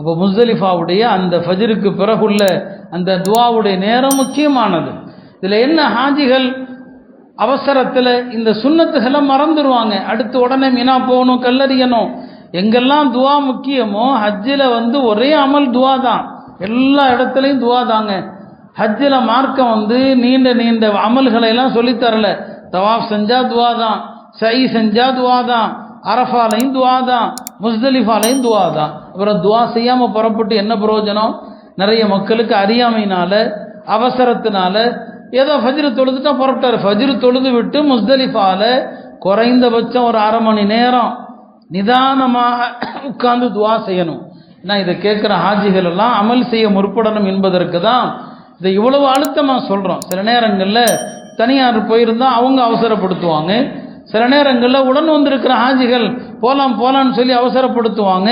அப்போ முஸ்தலிஃபாவுடைய அந்த ஃபஜ்ருக்கு பிறகுள்ள அந்த துவாவுடைய நேரம் முக்கியமானது. இதில் என்ன ஹாஜிகள் அவசரத்தில் இந்த சுண்ணத்துகளை மறந்துடுவாங்க அடுத்து உடனே மினா போகணும் கல்லறியணும் எங்கெல்லாம் துவா முக்கியமோ ஹஜ்ஜில் வந்து ஒரே அமல் துவா தான் எல்லா இடத்துலையும் துவா தாங்க. ஹஜ்ஜில் மார்க்கம் வந்து நீண்ட நீண்ட அமல்களை எல்லாம் சொல்லித்தரல தவாஃப் செஞ்சால் துவா தான் சை செஞ்சால் துவா தான் அரஃபாலையும் துவா தான் முஸ்தலிஃபாலையும் துவா தான். அப்புறம் துவா செய்யாமல் புறப்பட்டு என்ன பிரயோஜனம்? நிறைய மக்களுக்கு அறியாமையினால அவசரத்தினால ஏதோ ஃபஜ்ரு தொழுதுட்டா புறப்பட்டார். ஃபஜ்ரு தொழுது விட்டு முஸ்தலிஃபால குறைந்தபட்சம் ஒரு அரை மணி நேரம் நிதானமாக உட்கார்ந்து துவா செய்யணும். நான் இதை கேட்குற ஹாஜிகள் எல்லாம் அமல் செய்ய முற்படணும் என்பதற்கு தான் இதை இவ்வளவு அழுத்தமாக சொல்கிறோம் சில நேரங்களில் தனியார் போயிருந்தால் அவங்க அவசரப்படுத்துவாங்க. சில நேரங்களில் உடன் வந்திருக்கிற ஹாஜிகள் போகலாம் போகலான்னு சொல்லி அவசரப்படுத்துவாங்க.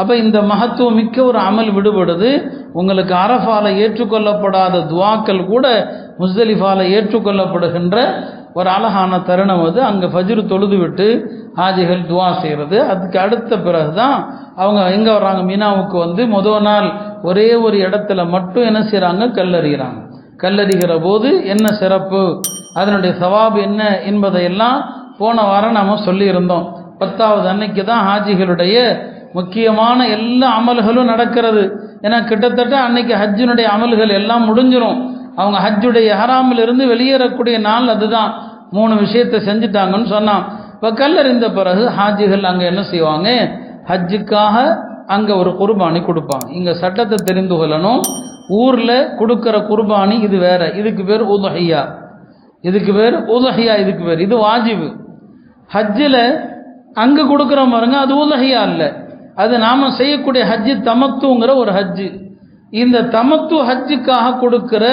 அப்போ இந்த மகத்துவம் மிக்க ஒரு அமல் விடுபடுது. உங்களுக்கு அரஃபால ஏற்றுக்கொள்ளப்படாத துவாக்கள் கூட முஸ்தலிஃபால ஏற்றுக்கொள்ளப்படுகின்ற ஒரு அழகான தருணம் அது. அங்கே ஃபஜ்ரு தொழுது விட்டு ஹாஜிகள் துவா செய்கிறது அதுக்கு அடுத்த பிறகு தான் அவங்க எங்கே வர்றாங்க? மீனாவுக்கு வந்து முதல் நாள் ஒரே ஒரு இடத்துல மட்டும் என்ன செய்கிறாங்க கல்லறிகிறாங்க. கல்லறிகிற போது என்ன சிறப்பு? அதனுடைய சவாபு என்ன என்பதையெல்லாம் போன வாரம் நாம் சொல்லியிருந்தோம். பத்தாவது அன்னைக்கு தான் ஹாஜிகளுடைய முக்கியமான எல்லா அமல்களும் நடக்கிறது. ஏன்னா கிட்டத்தட்ட அன்னைக்கு ஹஜ்ஜினுடைய அமல்கள் எல்லாம் முடிஞ்சிடும் அவங்க ஹஜ்ஜுடைய ஹராமில் இருந்து வெளியேறக்கூடிய நாள் அதுதான். மூணு விஷயத்தை செஞ்சுட்டாங்கன்னு சொன்னான். இப்போ கல்லறிந்த பிறகு ஹாஜிகள் அங்கே என்ன செய்வாங்க? ஹஜ்ஜுக்காக அங்கே ஒரு குர்பானி கொடுப்பாங்க. இங்கே சட்டத்தை தெரிந்து கொள்ளணும். ஊரில் கொடுக்குற குர்பானி இது வேற. இதுக்கு பேர் உதஹையா. இதுக்கு பேர் உதஹையா இதுக்கு பேர். இது வாஜிபு. ஹஜ்ஜில் அங்கே கொடுக்குற பாருங்க அது உலகையா இல்லை. அது நாம் செய்யக்கூடிய ஹஜ்ஜு தமத்துங்கிற ஒரு ஹஜ்ஜு. இந்த தமத்து ஹஜ்ஜுக்காக கொடுக்குற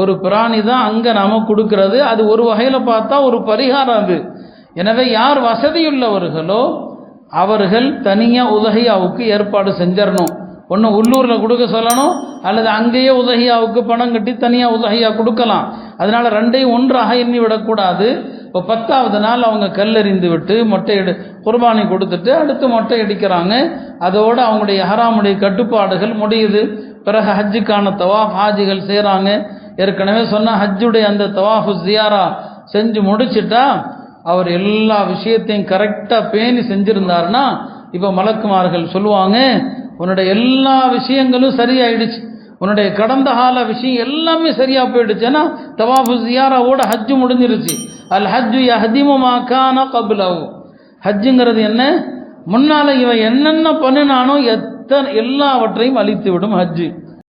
ஒரு பிராணி தான் அங்கே நாம் கொடுக்கறது. அது ஒரு வகையில் பார்த்தா ஒரு பரிகாரம் அது. எனவே யார் வசதியுள்ளவர்களோ அவர்கள் தனியாக உதகையாவுக்கு ஏற்பாடு செஞ்சிடணும். ஒன்று உள்ளூரில் கொடுக்க சொல்லணும் அல்லது அங்கேயே உதகையாவுக்கு பணம் கட்டி தனியாக உதகையா கொடுக்கலாம். அதனால் ரெண்டையும் ஒன்றாக எண்ணி விடக்கூடாது. இப்போ பத்தாவது நாள் அவங்க கல்லெறிந்து விட்டு மொட்டை எடு குர்பானி கொடுத்துட்டு அடுத்து மொட்டை அடிக்கிறாங்க. அதோடு அவங்களுடைய ஹராமுடைய கட்டுப்பாடுகள் முடியுது. பிறகு ஹஜ்ஜுக்கான தவாஃப் ஹாஜிகள் செய்கிறாங்க ஏற்கனவே சொன்ன ஹஜ்ஜுடைய அந்த தவாஃபு ஜியாரா செஞ்சு முடிச்சிட்டா அவர் எல்லா விஷயத்தையும் கரெக்டாக பேணி செஞ்சுருந்தாருன்னா இப்போ மலக்குமார்கள் சொல்லுவாங்க உன்னுடைய எல்லா விஷயங்களும் சரியாயிடுச்சு. உன்னுடைய கடந்த கால விஷயம் எல்லாமே சரியாக போயிடுச்சு ஏன்னா தவாஃபு ஜியாராவோட ஹஜ்ஜு முடிஞ்சிருச்சு. அல் ஹஜ்ஜு யஹதிமுமா கான கபிலவு ஹஜ்ஜுங்கிறது என்ன? முன்னால் இவன் என்னென்ன பண்ணினானோ எத்தனை எல்லாவற்றையும் அழித்து விடும் ஹஜ்ஜு.